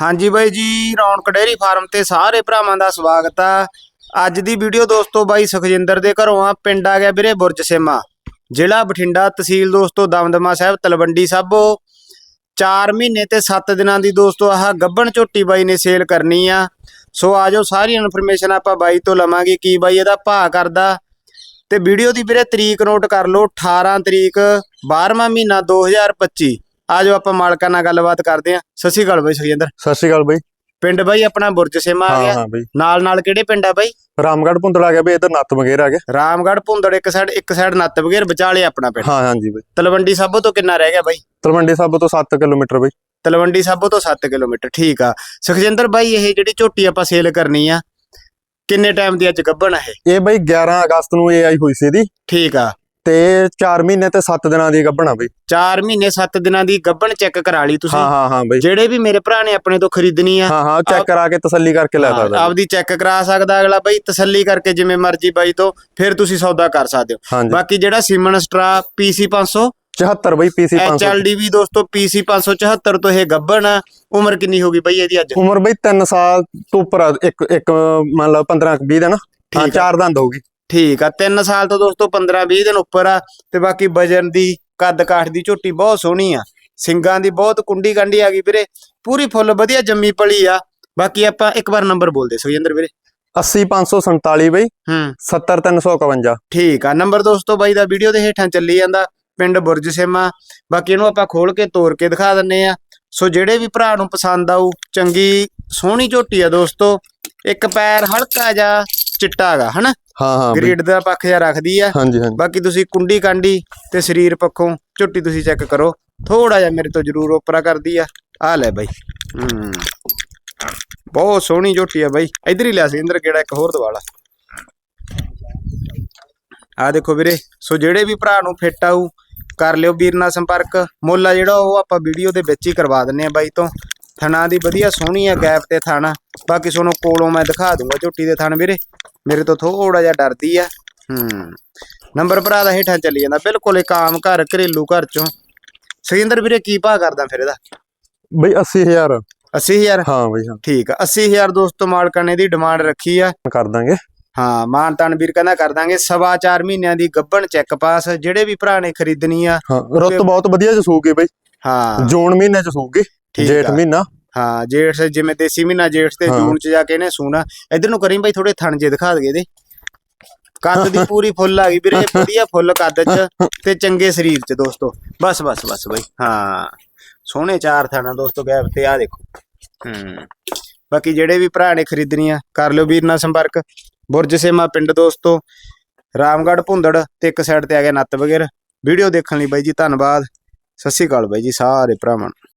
ਹਾਂਜੀ ਬਾਈ ਜੀ, ਰੌਣਕ ਡੇਅਰੀ ਫਾਰਮ ਤੇ ਸਾਰੇ ਭਰਾਵਾਂ ਦਾ ਸਵਾਗਤ ਆ। ਅੱਜ ਦੀ ਵੀਡੀਓ ਦੋਸਤੋ ਬਾਈ ਸੁਖਜਿੰਦਰ ਦੇ ਘਰੋਂ ਆ, ਪਿੰਡ ਆ ਗਿਆ ਵੀਰੇ ਬੁਰਜ ਸੇਮਾ। ਜ਼ਿਲ੍ਹਾ ਬਠਿੰਡਾ ਤਹਿਸੀਲ ਦੋਸਤੋ ਦਮਦਮਾ ਸਾਹਿਬ, ਤਲਵੰਡੀ ਸਾਬੋ। 4 ਮਹੀਨੇ ਤੇ 7 ਦਿਨਾਂ ਦੀ ਦੋਸਤੋ ਆਹ ਗੱਬਣ ਝੋਟੀ ਬਾਈ ਨੇ ਸੇਲ ਕਰਨੀ ਆ। ਸੋ ਆਜੋ ਸਾਰੀ ਇਨਫੋਰਮੇਸ਼ਨ ਆਪਾਂ ਬਾਈ ਤੋਂ ਲਵਾਂਗੇ ਕੀ ਬਾਈ ਇਹਦਾ ਭਾਅ ਕਰਦਾ। ਤੇ ਵੀਡੀਓ ਦੀ ਵੀਰੇ ਤਰੀਕ ਨੋਟ ਕਰ ਲਓ 18 ਤਰੀਕ 12ਵਾਂ ਮਹੀਨਾ 2025 ਆਜੋ ਆਪਾਂ ਮਾਲਕਾਂ ਨਾਲ ਗੱਲਬਾਤ ਕਰਦੇ ਆ ਸਤਿ ਸ਼੍ਰੀ ਅਕਾਲ ਬਾਈ ਸੁਖਜਿੰਦਰ। ਸਤਿ ਸ਼੍ਰੀ ਅਕਾਲ ਬਈ। ਪਿੰਡ ਬਾਈ ਆਪਣਾ ਬੁਰਜ ਸੇਮਾ ਆ ਹਾਂ ਗਿਆ। ਹਾਂ ਬਈ। ਨਾਲ ਨਾਲ ਕਿਹੜੇ ਪਿੰਡ ਆ ਬਾਈ? ਰਾਮਗੜ੍ਹ ਪੁੰਦੜ ਆ ਗਿਆ ਬਈ ਇਧਰ ਨੱਤ ਮਗੇਰ ਆ ਗਿਆ। ਰਾਮਗੜ੍ਹ ਭੁੰਦੜ ਇੱਕ ਸਾਈਡ ਇੱਕ ਸਾਈਡ ਨੱਤ ਬਗੇਰ ਵਿਚਾਲੇ ਆਪਣਾ ਪਿੰਡ। ਹਾਂ ਹਾਂਜੀ ਬਈ। ਤਲਵੰਡੀ ਸਾਬੋ ਤੋਂ ਕਿੰਨਾ ਰਹਿ ਗਿਆ ਬਾਈ? ਤਲਵੰਡੀ ਸਾਬੋ ਤੋਂ 7 ਕਿਲੋਮੀਟਰ ਬਈ। ਤਲਵੰਡੀ ਸਾਬੋ ਤੋਂ 7 ਕਿਲੋਮੀਟਰ ਠੀਕ ਆ। ਸੁਖਜਿੰਦਰ ਬਾਈ ਇਹ ਜਿਹੜੀ ਝੋਟੀ ਆਪਾਂ ਸੇਲ ਕਰਨੀ ਆ ਕਿੰਨੇ ਟਾਈਮ ਦੀ ਅੱਜ ਗੱਭਣ ਆ ਇਹ? ਇਹ ਬਈ 11 ਅਗਸਤ ਨੂੰ ਇਹ ਆਈ ਹੋਈ ਸੀ ਇਹਦੀ। ਠੀਕ ਆ। ਤੇ 4 ਮਹੀਨੇ ਤੇ 7 ਦਿਨਾਂ ਦੀ ਗੱਭਣਾ ਬਈ। 4 ਮਹੀਨੇ 7 ਦਿਨਾਂ ਦੀ ਗੱਭਣ ਚੈੱਕ ਕਰਾ ਲਈ ਤੁਸੀਂ। ਹਾਂ ਹਾਂ ਹਾਂ ਬਈ। ਜਿਹੜੇ ਵੀ ਮੇਰੇ ਭਰਾ ਨੇ ਆਪਣੇ ਤੋਂ ਖਰੀਦਣੀ ਆ ਹਾਂ ਹਾਂ ਚੈੱਕ ਕਰਾ ਕੇ ਤਸੱਲੀ ਕਰਕੇ ਲੈ ਸਕਦਾ। ਆਪਦੀ ਚੈੱਕ ਕਰਾ ਸਕਦਾ ਅਗਲਾ ਬਾਈ ਤਸੱਲੀ ਕਰਕੇ ਜਿਵੇਂ ਮਰਜ਼ੀ ਬਾਈ ਤੋਂ ਫਿਰ ਤੁਸੀਂ ਸੌਦਾ ਕਰ ਸਕਦੇ ਹੋ। ਬਾਕੀ ਜਿਹੜਾ ਸੀਮਨ ਸਟਰਾ PC 500 74 ਬਈ ਪੀਸੀ 500 HLD ਵੀ ਦੋਸਤੋ PC 574 ਤੋਂ ਇਹ ਗੱਭਣ ਆ। ਉਮਰ ਕਿੰਨੀ ਹੋ ਗਈ ਬਾਈ ਇਹਦੀ ਅੱਜ? ਉਮਰ ਬਈ 3 ਸਾਲ ਤੋਂ ਉੱਪਰ ਇੱਕ ਇੱਕ ਮੰਨ ਲਓ 15 20 ਦਿਨ ਹਾਂ ਠੀਕ ਆ। ਚਾਰ ਦੰਦ ਹੋਊਗੀ ਠੀਕ ਆ 3 ਸਾਲ ਤੋਂ ਦੋਸਤੋ 15 20 ਦਿਨ ਉੱਪਰ ਆ ਤੇ ਬਾਕੀ ਵਜਨ ਦੀ ਕੱਦ ਕਾਠ ਦੀ ਝੋਟੀ ਬਹੁਤ ਸੋਹਣੀ ਆ ਸਿੰਗਾਂ ਦੀ ਬਹੁਤ ਕੁੰਡੀ ਕੰਡੀ ਆ ਗਈ ਵੀਰੇ ਪੂਰੀ ਫੁੱਲ ਵਧੀਆ ਜੰਮੀ ਪਲੀ ਆ ਬਾਕੀ ਆਪਾਂ ਇੱਕ ਵਾਰ ਨੰਬਰ ਬੋਲਦੇ ਸੁਖਜਿੰਦਰ ਵੀਰੇ। 80547 ਬਈ ਹੂੰ। 70351 ਠੀਕ ਆ ਨੰਬਰ ਦੋਸਤੋ ਬਾਈ ਦਾ ਵੀਡੀਓ ਦੇ ਹੇਠਾਂ ਚੱਲੀ ਜਾਂਦਾ ਪਿੰਡ ਬੁਰਜ ਸੇਮਾ ਬਾਕੀ ਇਹਨੂੰ ਆਪਾਂ ਖੋਲ ਕੇ ਤੋੜ ਕੇ ਦਿਖਾ ਦਿੰਨੇ ਆ। ਸੋ ਜਿਹੜੇ ਵੀ ਭਰਾ ਨੂੰ ਪਸੰਦ ਆਊ ਚੰਗੀ ਸੋਹਣੀ ਝੋਟੀ ਆ ਦੋਸਤੋ ਇੱਕ ਪੈਰ ਹਲਕਾ ਜਿਹਾ ਚਿੱਟਾ ਹੈਗਾ ਹਨਾ? ਹਾਂ ਹਾਂ ਬਈ। ਗ੍ਰੇਡ ਦਾ ਪੱਖ ਜਿਹਾ ਰੱਖਦੀ ਆ। ਹਾਂਜੀ ਹਾਂਜੀ। ਬਾਕੀ ਤੁਸੀਂ ਕੁੰਡੀ ਕਾਂਡੀ ਤੇ ਸਰੀਰ ਪੱਖੋਂ ਝੁੱਟੀ ਤੁਸੀਂ ਚੈੱਕ ਕਰੋ। ਥੋੜਾ ਜਿਹਾ ਮੇਰੇ ਤੋਂ ਜ਼ਰੂਰ ਉਪਰਾ ਕਰਦੀ ਆ। ਆ ਲੈ ਬਾਈ। ਹੂੰ। ਬਹੁਤ ਸੋਹਣੀ ਝੋਟੀ ਆ ਬਾਈ। ਇਧਰ ਹੀ ਲਿਆ ਸੀ ਇੰਦਰ ਕਿਹੜਾ ਇੱਕ ਹੋਰ ਦਵਾਲਾ। ਆ ਦੇਖੋ ਵੀਰੇ ਸੋ ਜਿਹੜੇ ਵੀ ਭਰਾ ਨੂੰ ਫਿੱਟ ਆਊ ਕਰ ਲਿਓ ਵੀਰ ਨਾਲ ਸੰਪਰਕ। ਮੁੱਲ ਆ ਜਿਹੜਾ ਉਹ ਆਪਾਂ ਵੀਡੀਓ ਦੇ ਵਿੱਚ ਹੀ ਕਰਵਾ ਦਿੰਨੇ ਆ ਬਾਈ ਤੋਂ। ਥਣਾ ਦੀ ਵਧੀਆ ਸੋਹਣੀ ਆ ਗੈਪ ਤੇ ਥਾਣਾ। ਬਾਕੀ ਤੁਹਾਨੂੰ ਕੋਲੋਂ ਮੈਂ ਦਿਖਾ ਦੂੰਗਾ ਝੋਟੀ ਦੇ ਥਣ ਵੀਰੇ। ਮੇਰੇ ਤੋਂ ਥੋੜਾ ਜਿਹਾ ਡਰਦੀ ਆ। ਹੂੰ। ਨੰਬਰ ਭਰਾ ਦਾ ਹੇਠਾਂ ਚੱਲੀ ਜਾਂਦਾ। ਬਿਲਕੁਲ ਇੱਕ ਆਮ ਘਰ ਘਰੇਲੂ ਘਰ ਚੋਂ। ਸੁਖਿੰਦਰ ਵੀਰੇ ਕੀ ਭਾਅ ਕਰਦਾ ਫਿਰ ਇਹਦਾ? ਬਈ 80000 80000 ਹਾਂ ਬਈ ਹਾਂ। ਠੀਕ ਆ। 80000 ਦੋਸਤੋ ਮਾਲਕਾਂ ਨੇ ਦੀ ਡਿਮਾਂਡ ਰੱਖੀ ਆ। ਕਰ ਦਾਂਗੇ। ਹਾਂ ਮਾਨ ਤਾਨ ਵੀਰ ਕਹਿੰਦਾ ਕਰ ਦਾਂਗੇ। ਸਵਾ ਚਾਰ ਮਹੀਨਿਆਂ ਦੀ ਗੱਭਣ ਚੈੱਕ ਪਾਸ। ਜਿਹੜੇ ਵੀ ਭਰਾ ਨੇ ਖਰੀਦਣੀ ਆ ਹਾਂ ਰੁੱਤ ਬਹੁਤ ਵਧੀਆ ਚ ਸੂਗੀ ਬਈ। ਹਾਂ। ਜੂਨ ਮਹੀਨੇ ਚ ਸੂਗੀ। ਜੇਠ। ਮਹੀਨਾ। ਹਾਂ ਜੇਠ ਸੇ ਜਿਵੇਂ ਦੇਸੀ ਮਹੀਨਾ ਜੇਠ ਤੇ ਹਾਂ। ਜੂਨ ਚ ਜਾ ਕੇ ਇਹਨੇ ਸੂਣਾ। ਇਧਰ ਨੂੰ ਕਰੀ ਬਾਈ ਥੋੜੇ ਥਣ ਜੇ ਦਿਖਾ ਦਗੇ ਇਹਦੇ। ਕੱਦ ਦੀ ਪੂਰੀ ਫੁੱਲ ਆ ਗਈ ਵੀਰੇ ਵਧੀਆ ਫੁੱਲ ਕੱਦ ਚ ਤੇ ਚੰਗੇ ਸਰੀਰ ਚ ਦੋਸਤੋ। ਬਸ ਬਸ ਬਸ ਬਾਈ ਹਾਂ। ਸੋਹਣੇ ਚਾਰ ਥਾਣਾ ਦੋਸਤੋ ਗੈਪ ਤੇ ਆ ਦੇਖੋ। ਹੂੰ। ਬਾਕੀ ਜਿਹੜੇ ਵੀ ਭਰਾ ਨੇ ਖਰੀਦਣੀ ਆ ਕਰ ਲਿਓ ਵੀਰ ਨਾਲ ਸੰਪਰਕ। ਬੁਰਜ ਸੇਮਾ ਪਿੰਡ ਦੋਸਤੋ ਰਾਮਗੜ੍ਹ ਭੁੰਦੜ ਤੇ ਇੱਕ ਸਾਈਡ ਤੇ ਆ ਗਿਆ ਨੱਤ ਵਗੈਰ। ਵੀਡੀਓ ਦੇਖਣ ਲਈ ਬਾਈ ਜੀ ਧੰਨਵਾਦ। ਸਤਿ ਸ਼੍ਰੀ ਅਕਾਲ ਬਾਈ ਜੀ ਸਾਰੇ ਭਰਾਵਾਂ ਨੂੰ।